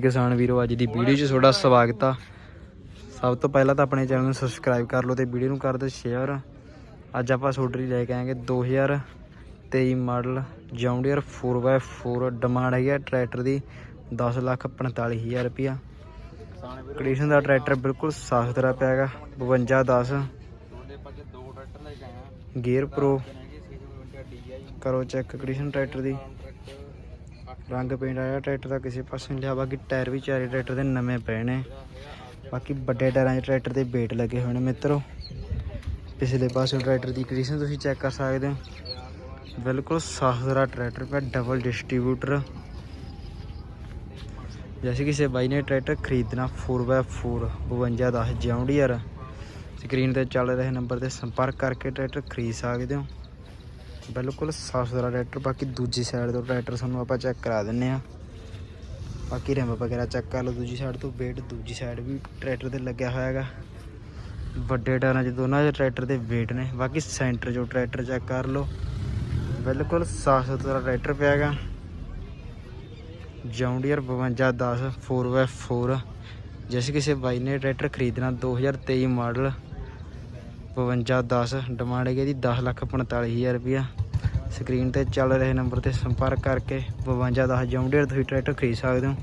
ਕਿਸਾਨ ਵੀਰੋ, ਅੱਜ ਦੀ ਵੀਡੀਓ 'ਚ ਤੁਹਾਡਾ ਸਵਾਗਤ ਆ। ਸਭ ਤੋਂ ਪਹਿਲਾਂ ਤਾਂ ਆਪਣੇ ਚੈਨਲ ਨੂੰ ਸਬਸਕ੍ਰਾਈਬ ਕਰ ਲਓ ਤੇ ਵੀਡੀਓ ਨੂੰ ਕਰ ਦਿਓ ਸ਼ੇਅਰ ਅੱਜ ਆਪਾਂ ਸੋਡਰੀ ਲੈ ਕੇ ਆਏਗੇ 2023 model John Deere 4x4 demand ਹੈਗੀ ਆ ਟਰੈਕਟਰ ਦੀ 10 ਲੱਖ 45000 ਰੁਪਿਆ ਕੰਡੀਸ਼ਨ ਦਾ ਟਰੈਕਟਰ ਬਿਲਕੁਲ ਸਾਫ਼ ਸੁਥਰਾ ਪਿਆ ਹੈਗਾ 52 10 ਗੇਅਰ ਪ੍ਰੋ ਕਰੋ ਚੈੱਕ ਕੰਡੀਸ਼ਨ ਟਰੈਕਟਰ ਦੀ। ਰੰਗ ਪੇਂਟ ਆਇਆ, ਟਰੈਕਟਰ ਦਾ ਕਿਸੇ ਪਾਸੇ ਨਹੀਂ ਲਿਆ, ਬਾਕੀ ਟਾਇਰ ਵੀ ਚਾਰੇ ਟਰੈਕਟਰ ਦੇ ਨਵੇਂ ਪਏ ਨੇ। ਬਾਕੀ ਵੱਡੇ ਟਾਇਰਾਂ 'ਚ ਟਰੈਕਟਰ ਦੇ ਵੇਟ ਲੱਗੇ ਹੋਏ ਨੇ ਮਿੱਤਰੋ। ਪਿਛਲੇ ਪਾਸੇ ਟਰੈਕਟਰ ਦੀ ਕੰਡੀਸ਼ਨ ਤੁਸੀਂ ਚੈੱਕ ਕਰ ਸਕਦੇ ਹੋ। ਬਿਲਕੁਲ ਸਾਫ਼ ਸੁਥਰਾ ਟਰੈਕਟਰ ਪਿਆ ਡਬਲ ਡਿਸਟ੍ਰੀਬਿਊਟਰ ਜੈਸੇ ਕਿਸੇ ਬਾਈ ਨੇ ਟਰੈਕਟਰ ਖਰੀਦਣਾ 4x4 5210 ਜੌਂਡੀਅਰ ਸਕਰੀਨ ਤੇ ਚੱਲ ਰਹੇ ਨੰਬਰ ਤੇ ਸੰਪਰਕ ਕਰਕੇ ਟਰੈਕਟਰ ਖਰੀਦ ਸਕਦੇ ਹੋ। ਬਿਲਕੁਲ ਸਾਫ਼ ਸੁਥਰਾ ਟਰੈਕਟਰ, ਬਾਕੀ ਦੂਜੀ ਸਾਈਡ ਤੋਂ ਟਰੈਕਟਰ ਸਾਨੂੰ ਆਪਾਂ ਚੈੱਕ ਕਰਾ ਦਿੰਨੇ ਆ। ਬਾਕੀ ਰਿਮ ਵਗੈਰਾ ਚੈੱਕ ਕਰ ਲਓ ਦੂਜੀ ਸਾਈਡ ਤੋਂ ਵੇਟ ਦੂਜੀ ਸਾਈਡ ਵੀ ਟਰੈਕਟਰ ਤੇ ਲੱਗਿਆ ਹੋਇਆ ਹੈਗਾ। ਵੱਡੇ ਟਾਇਰਾਂ 'ਚ ਦੋਨਾਂ 'ਚ ਟਰੈਕਟਰ ਦੇ ਵੇਟ ਨੇ, ਬਾਕੀ ਸੈਂਟਰ 'ਚੋਂ ਟਰੈਕਟਰ ਚੈੱਕ ਕਰ ਲਓ। ਬਿਲਕੁਲ ਸਾਫ਼ ਸੁਥਰਾ ਟਰੈਕਟਰ ਪਿਆ ਹੈਗਾ। ਜੌਂਡੀਅਰ 5210 4x4 ਜਿਸ ਕਿਸੇ ਬਾਈ ਨੇ ਟਰੈਕਟਰ ਖਰੀਦਣਾ 2023 ਮਾਡਲ। 5210 ਡਿਮਾਂਡ ਹੈਗੀ ਦੀ 10 ਲੱਖ 45000 ਰੁਪਇਆ ਸਕਰੀਨ ਤੇ ਚੱਲ ਰਹੇ ਨੰਬਰ ਤੇ ਸੰਪਰਕ ਕਰਕੇ 5210 ਜੌਂਡੀਅਰ ਤੁਸੀਂ ਟਰੈਕਟਰ ਖਰੀਦ ਸਕਦੇ ਹੋ।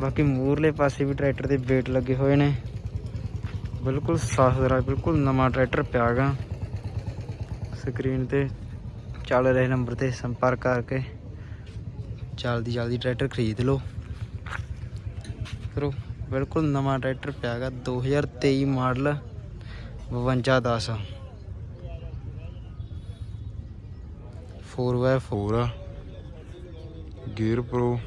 ਬਾਕੀ ਮੂਰਲੇ ਪਾਸੇ ਵੀ ਟਰੈਕਟਰ ਦੇ ਵੇਟ ਲੱਗੇ ਹੋਏ ਨੇ। ਬਿਲਕੁਲ ਸਾਫ਼ ਸੁਥਰਾ, ਬਿਲਕੁਲ ਨਵਾਂ ਟਰੈਕਟਰ ਪਿਆ ਗਾ ਸਕਰੀਨ ਤੇ ਚੱਲ ਰਹੇ ਨੰਬਰ ਤੇ ਸੰਪਰਕ ਕਰਕੇ ਜਲਦੀ ਜਲਦੀ ਟਰੈਕਟਰ ਖਰੀਦ ਲਓ। ਕਰੋ, ਬਿਲਕੁਲ ਨਵਾਂ ਟਰੈਕਟਰ ਪਿਆ ਗਾ 2023 ਮਾਡਲ 5210 4x4 ਆ। Gear pro